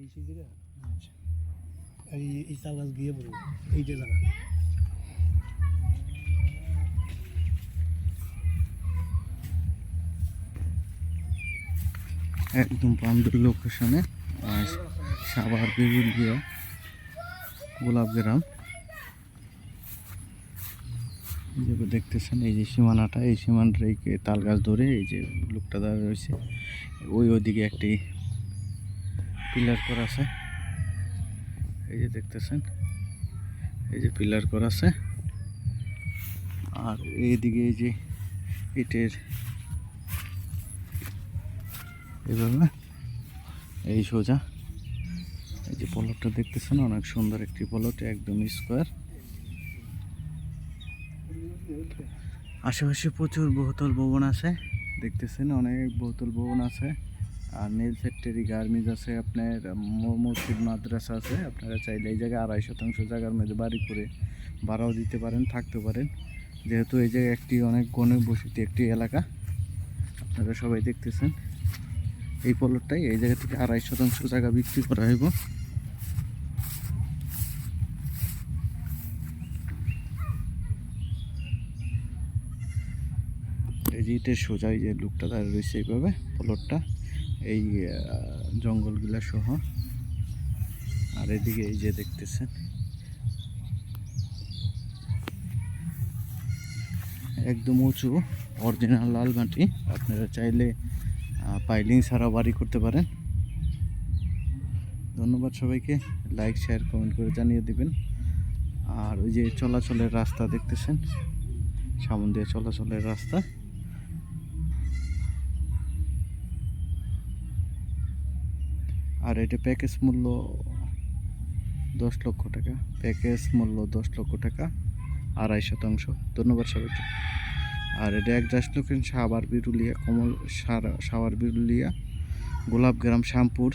এই সিগিরা এই এই চাল গাছ গিয়ে পড়ব এইটা জায়গা একদম পান্ডুর লোকেশনে আর সাভার বিরুলিয়া গোলাপ গ্রাম। এই যে দেখতেছেন এই যে সীমানাটা এই সীমানাটা এই তাল গাছ ধরে এই যে লোকটা দাঁড়িয়ে রয়েছে। ওই ওইদিকে একটি পিলার করা আছে। এই যে দেখতেছেন, এই যে পিলার করা আছে। আর এইদিকে এই যে ইটের এভাবে এই সোজা। এই যে পলটটা দেখতেছেন, অনেক সুন্দর একটি পলট একদম স্কোয়ার আশেপাশে প্রচুর বহুতল ভবন আছে, দেখতেছেন অনেক বহুতল ভবন আছে। আর নীল ফ্যাক্টরি গার্মেন্টস আছে আপনার মসজিদ, মাদ্রাসা আছে। আপনারা চাইলে এই জায়গায় আড়াই শতাংশ জায়গার মধ্যে বাড়ি করে ভাড়াও দিতে পারেন, থাকতে পারেন। যেহেতু এই জায়গায় একটি অনেক গণে বসতি একটি এলাকা, আপনারা সবাই দেখতেছেন। এই পলটটাই এই জায়গা থেকে আড়াই শতাংশ জায়গা বিক্রি করা হইব। এই যে ইটের সোজা এই যে লুকটা দাঁড়িয়ে রয়েছে এইভাবে, পলটটা। এই জঙ্গলগুলা সহ। আর এদিকে এই যে দেখতেছেন। একদম উঁচু অরিজিনাল লাল মাটি আপনারা চাইলে পাইলিং ছাড়া বাড়ি করতে পারেন। ধন্যবাদ সবাইকে। লাইক শেয়ার কমেন্ট করে জানিয়ে দিবেন। আর ওই যে চলাচলের রাস্তা দেখতেছেন? সামন দিয়ে চলাচলের রাস্তা। আর এটা প্যাকেজ মূল্য দশ লক্ষ টাকা। প্যাকেজ মূল্য দশ লক্ষ টাকা, আড়াই শতাংশ। ধন্যবাদ সবাইকে। আর এটা একজাস্ট লোকেন সাবার বিরুলিয়া, কমল সার- সাবার বিরুলিয়া, গোলাপগ্রাম, শ্যামপুর।